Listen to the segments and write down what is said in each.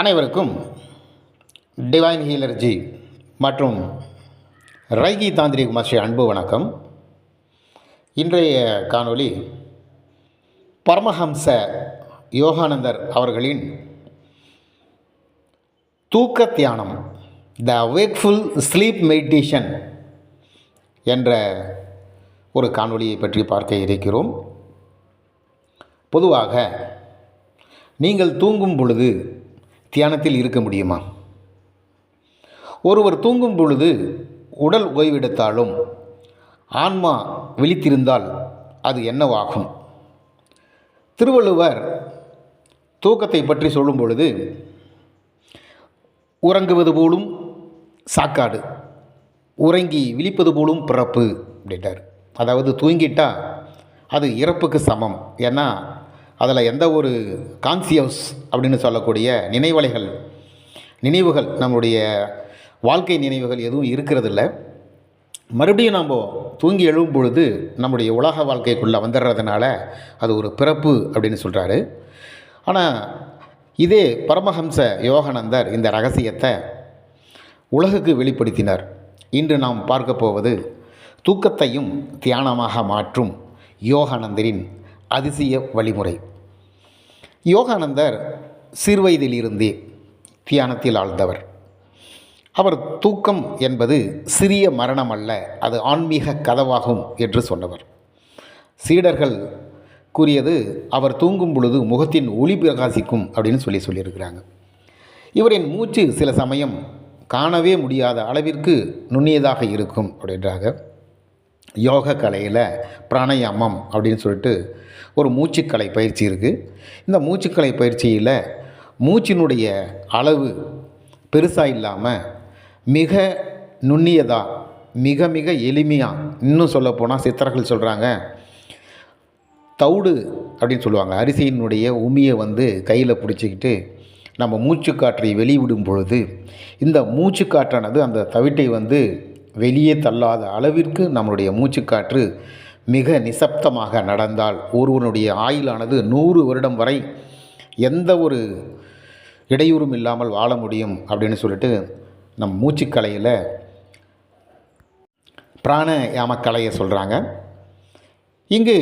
அனைவருக்கும் டிவைன் ஹீலர்ஜி மற்றும் ரைகி தாந்திரிக் மாஸ்டர் அன்பு வணக்கம். இன்றைய காணொளி பரமஹம்ச யோகானந்தர் அவர்களின் தூக்க தியானம் த வேக்ஃபுல் ஸ்லீப் மெடிடேஷன் என்ற ஒரு காணொளியை பற்றி பார்க்க இருக்கிறோம். பொதுவாக நீங்கள் தூங்கும் பொழுது தியானத்தில் இருக்க முடியுமா? ஒருவர் தூங்கும் பொழுது உடல் ஓய்வெடுத்தாலும் ஆன்மா விழித்திருந்தால் அது என்னவாகும்? திருவள்ளுவர் தூக்கத்தை பற்றி சொல்லும் பொழுது உறங்குவது போலும் சாக்காடு உறங்கி விழிப்பது போலும் பிறப்பு அப்படின்ட்டார் அதாவது தூங்கிட்டா அது இறப்புக்கு சமம். ஏன்னா அதில் எந்த ஒரு கான்சியஸ் அப்படின்னு சொல்லக்கூடிய நினைவலைகள் நினைவுகள் நம்முடைய வாழ்க்கை நினைவுகள் எதுவும் இருக்கிறதில்ல. மறுபடியும் நாம் தூங்கி எழும் பொழுது நம்முடைய உலக வாழ்க்கைக்குள்ளே வந்துடுறதுனால அது ஒரு பிறப்பு அப்படின்னு சொல்கிறாரு ஆனால் இதே பரமஹம்ச யோகானந்தர் இந்த ரகசியத்தை உலகுக்கு வெளிப்படுத்தினார். இன்று நாம் பார்க்க போவது தூக்கத்தையும் தியானமாக மாற்றும் யோகானந்தரின் அதிசய வழிமுறை. யோகானந்தர் சிறுவயதிலிருந்தே தியானத்தில் ஆழ்ந்தவர். அவர் தூக்கம் என்பது சிறிய மரணம் அல்ல அது ஆன்மீக கதவாகும் என்று சொன்னவர். சீடர்கள் கூறியது அவர் தூங்கும் பொழுது முகத்தின் ஒளி பிரகாசிக்கும் அப்படின்னு சொல்லி சொல்லியிருக்கிறாங்க. இவரின் மூச்சு சில சமயம் காணவே முடியாத அளவிற்கு நுண்ணியதாக இருக்கும் அப்படின்றாங்க. யோக கலையில் பிராணயாமம் அப்படின்னு சொல்லிட்டு ஒரு மூச்சுக்கலை பயிற்சி இருக்குது இந்த மூச்சுக்கலை பயிற்சியில் மூச்சினுடைய அளவு பெருசாக இல்லாமல் மிக நுண்ணியதாக மிக மிக எளிமையாக இன்னும் சொல்லப்போனால் சித்தர்கள் சொல்கிறாங்க தவிடு அப்படின்னு சொல்லுவாங்க. அரிசியினுடைய உமியை வந்து கையில் பிடிச்சிக்கிட்டு நம்ம மூச்சுக்காற்றை வெளிவிடும் பொழுது இந்த மூச்சுக்காற்றானது அந்த தவிட்டை வந்து வெளியே தள்ளாத அளவிற்கு நம்மளுடைய மூச்சுக்காற்று மிக நிசப்தமாக நடந்தால் ஒருவனுடைய ஆயுளானது நூறு வருடம் வரை எந்த ஒரு இடையூறும் இல்லாமல் வாழ முடியும் அப்படின்னு சொல்லிட்டு நம் மூச்சுக்கலையில் பிராணயாமக்கலையை சொல்கிறாங்க இங்கு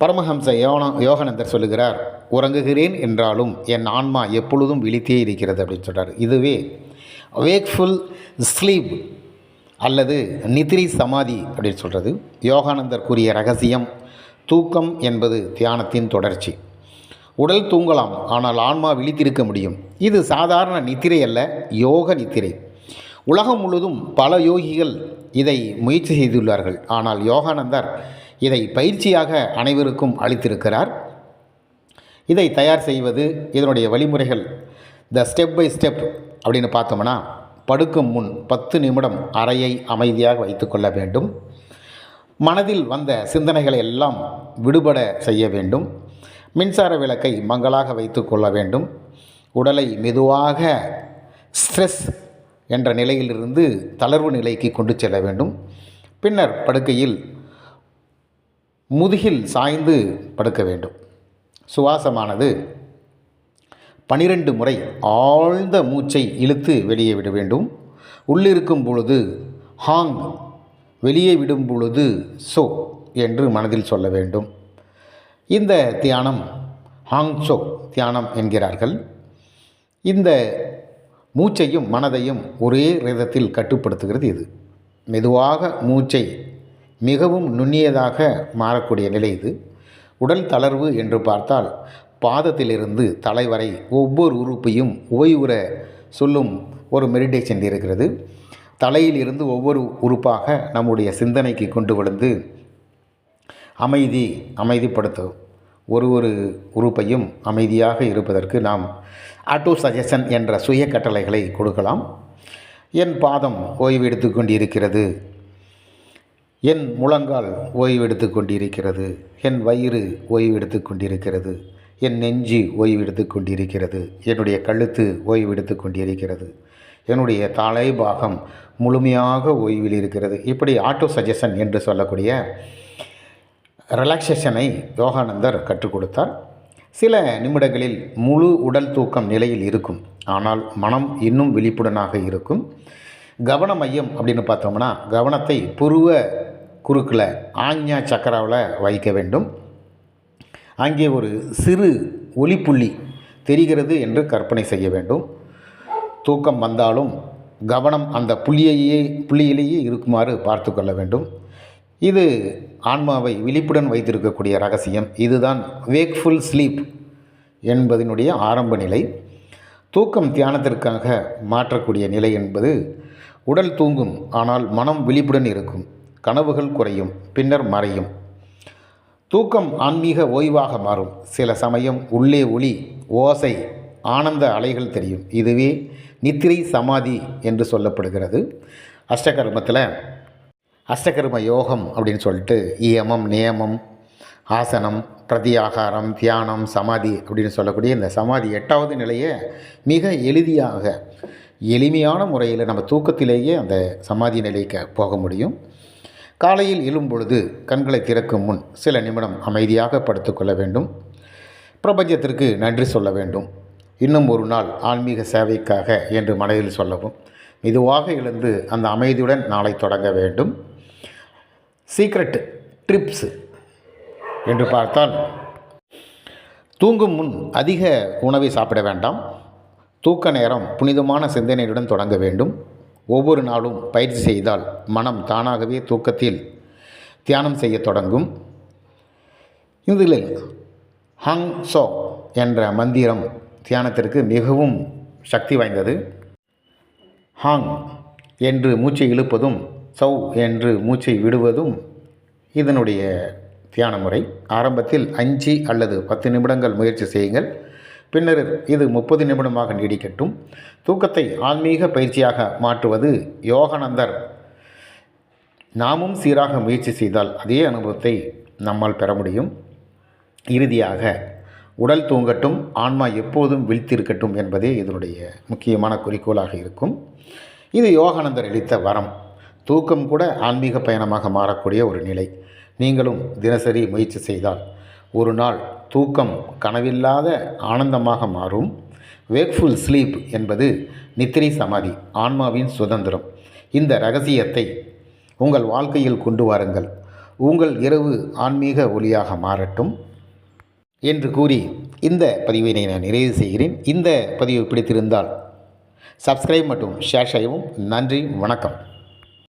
பரமஹம்ச யோன யோகானந்தர் சொல்லுகிறார் உறங்குகிறேன் என்றாலும் என் ஆன்மா எப்பொழுதும் விழித்தே இருக்கிறது அப்படின்னு சொல்கிறார் இதுவே வேக்ஃபுல் ஸ்லீப் அல்லது நித்ரி சமாதி அப்படின்னு சொல்கிறது யோகானந்தர் கூறிய ரகசியம் தூக்கம் என்பது தியானத்தின் தொடர்ச்சி. உடல் தூங்கலாம் ஆனால் ஆன்மா விழித்திருக்க முடியும். இது சாதாரண நித்திரை அல்ல யோக நித்திரை. உலகம் முழுவதும் பல யோகிகள் இதை முயற்சி செய்துள்ளார்கள். ஆனால் யோகானந்தர் இதை பயிற்சியாக அனைவருக்கும் அளித்திருக்கிறார். இதை தயார் செய்வது இதனுடைய வழிமுறைகள் த ஸ்டெப் பை ஸ்டெப் அப்படின்னு பார்த்தோம்னா படுக்கும் முன் பத்து நிமிடம் அறையை அமைதியாக வைத்துக்கொள்ள வேண்டும். மனதில் வந்த சிந்தனைகளை எல்லாம் விடுபட செய்ய வேண்டும். மின்சார விளக்கை மங்களாக வைத்து கொள்ள வேண்டும். உடலை மெதுவாக ஸ்ட்ரெஸ் என்ற நிலையிலிருந்து தளர்வு நிலைக்கு கொண்டு செல்ல வேண்டும். பின்னர் படுக்கையில் முதுகில் சாய்ந்து படுக்க வேண்டும். சுவாசமானது பனிரெண்டு முறை ஆழ்ந்த மூச்சை இழுத்து வெளியே விட வேண்டும். உள்ளிருக்கும் பொழுது ஹாங் வெளியே விடும் பொழுது சோ என்று மனதில் சொல்ல வேண்டும். இந்த தியானம் ஹாங் சோ தியானம் என்கிறார்கள். இந்த மூச்சையும் மனதையும் ஒரே ரிதத்தில் கட்டுப்படுத்துகிறது இது. மெதுவாக மூச்சை மிகவும் நுண்ணியதாக மாறக்கூடிய நிலை இது. உடல் தளர்வு என்று பார்த்தால் பாதத்திலிருந்து தலைவரை ஒவ்வொரு உறுப்பையும் ஓய்வுற சொல்லும் ஒரு மெடிடேஷன் இருக்கிறது. தலையில் இருந்து ஒவ்வொரு உறுப்பாக நம்முடைய சிந்தனைக்கு கொண்டு வந்து அமைதி அமைதிப்படுத்தும். ஒரு ஒரு உறுப்பையும் அமைதியாக இருப்பதற்கு நாம் ஆட்டோ சஜஷன் என்ற சுய கட்டளைகளை கொடுக்கலாம். என் பாதம் ஓய்வெடுத்து கொண்டிருக்கிறது. என் முழங்கால் ஓய்வு எடுத்து கொண்டிருக்கிறது. என் வயிறு ஓய்வெடுத்து கொண்டிருக்கிறது. என் நெஞ்சு ஓய்வு எடுத்து கொண்டிருக்கிறது. என்னுடைய கழுத்து ஓய்வெடுத்து கொண்டிருக்கிறது. என்னுடைய தலை பாகம் முழுமையாக ஓய்வில் இருக்கிறது இப்படி ஆட்டோ சஜஷன் என்று சொல்லக்கூடிய ரிலாக்ஸேஷனை யோகானந்தர் கற்றுக் கொடுத்தார். சில நிமிடங்களில் முழு உடல் தூக்கம் நிலையில் இருக்கும். ஆனால் மனம் இன்னும் விழிப்புடனாக இருக்கும். கவன மையம் அப்படின்னு பார்த்தோம்னா கவனத்தை புருவ குறுக்கில் ஆஞ்ஞா சக்கராவில் வைக்க வேண்டும். அங்கே ஒரு சிறு ஒளிப்புள்ளி தெரிகிறது என்று கற்பனை செய்ய வேண்டும். தூக்கம் வந்தாலும் கவனம் அந்த புள்ளியையே புள்ளியிலேயே இருக்குமாறு பார்த்து கொள்ள வேண்டும். இது ஆன்மாவை விழிப்புடன் வைத்திருக்கக்கூடிய ரகசியம். இதுதான் வேக்ஃபுல் ஸ்லீப் என்பதனுடைய ஆரம்ப நிலை. தூக்கம் தியானத்திற்காக மாற்றக்கூடிய நிலை என்பது உடல் தூங்கும் ஆனால் மனம் விழிப்புடன் இருக்கும். கனவுகள் குறையும் பின்னர் மறையும். தூக்கம் ஆன்மீக ஓய்வாக மாறும். சில சமயம் உள்ளே ஒளி ஓசை ஆனந்த அலைகள் தெரியும். இதுவே நித்திரை சமாதி என்று சொல்லப்படுகிறது. அஷ்டகர்மத்தில் அஷ்டகர்ம யோகம் அப்படின்னு சொல்லிட்டு இயமம் நியமம் ஆசனம் பிரதியாகாரம் தியானம் சமாதி அப்படின்னு சொல்லக்கூடிய இந்த சமாதி எட்டாவது நிலையை மிக எளிதியாக எளிமையான முறையில் நம்ம தூக்கத்திலேயே அந்த சமாதி நிலைக்கு போக முடியும். காலையில் எழும் பொழுது கண்களை திறக்கும் முன் சில நிமிடம் அமைதியாக படுத்துக்கொள்ள வேண்டும். பிரபஞ்சத்திற்கு நன்றி சொல்ல வேண்டும். இன்னும் ஒரு நாள் ஆன்மீக சேவைக்காக என்று மனதில் சொல்லவும் மெதுவாக எழுந்து அந்த அமைதியுடன் நாளை தொடங்க வேண்டும். சீக்ரெட் ட்ரிப்ஸ் என்று பார்த்தால் தூங்கும் முன் அதிக உணவை சாப்பிட வேண்டாம். தூக்க நேரம் புனிதமான சிந்தனையுடன் தொடங்க வேண்டும். ஒவ்வொரு நாளும் பயிற்சி செய்தால் மனம் தானாகவே தூக்கத்தில் தியானம் செய்ய தொடங்கும். இதில் ஹங் சோ என்ற மந்திரம் தியானத்திற்கு மிகவும் சக்தி வாய்ந்தது. ஹாங் என்று மூச்சை இழுப்பதும் சௌ என்று மூச்சை விடுவதும் இதனுடைய தியான முறை. ஆரம்பத்தில் அஞ்சு அல்லது பத்து நிமிடங்கள் முயற்சி செய்யுங்கள். பின்னர் இது முப்பது நிமிடமாக நீடிக்கட்டும். தூக்கத்தை ஆன்மீக பயிற்சியாக மாற்றுவது யோகானந்தர். நாமும் சீராக முயற்சி செய்தால் அதே அனுபவத்தை நம்மால் பெற முடியும். இறுதியாக உடல் தூங்கட்டும் ஆன்மா எப்போதும் விழித்திருக்கட்டும் என்பதே இதனுடைய முக்கியமான குறிக்கோளாக இருக்கும். இது யோகானந்தர் அளித்த வரம். தூக்கம் கூட ஆன்மீக பயணமாக மாறக்கூடிய ஒரு நிலை. நீங்களும் தினசரி முயற்சி செய்தால் ஒரு நாள் தூக்கம் கனவில்லாத ஆனந்தமாக மாறும். வேக்ஃபுல் ஸ்லீப் என்பது நித்திரை சமாதி ஆன்மாவின் சுதந்திரம். இந்த ரகசியத்தை உங்கள் வாழ்க்கையில் கொண்டு வாருங்கள். உங்கள் இரவு ஆன்மீக ஒளியாக மாறட்டும் என்று கூறி இந்த பதிவினை நான் நிறைவு செய்கிறேன். இந்த பதிவு பிடித்திருந்தால் சப்ஸ்கிரைப் மற்றும் ஷேர் செய்யவும் நன்றி வணக்கம்.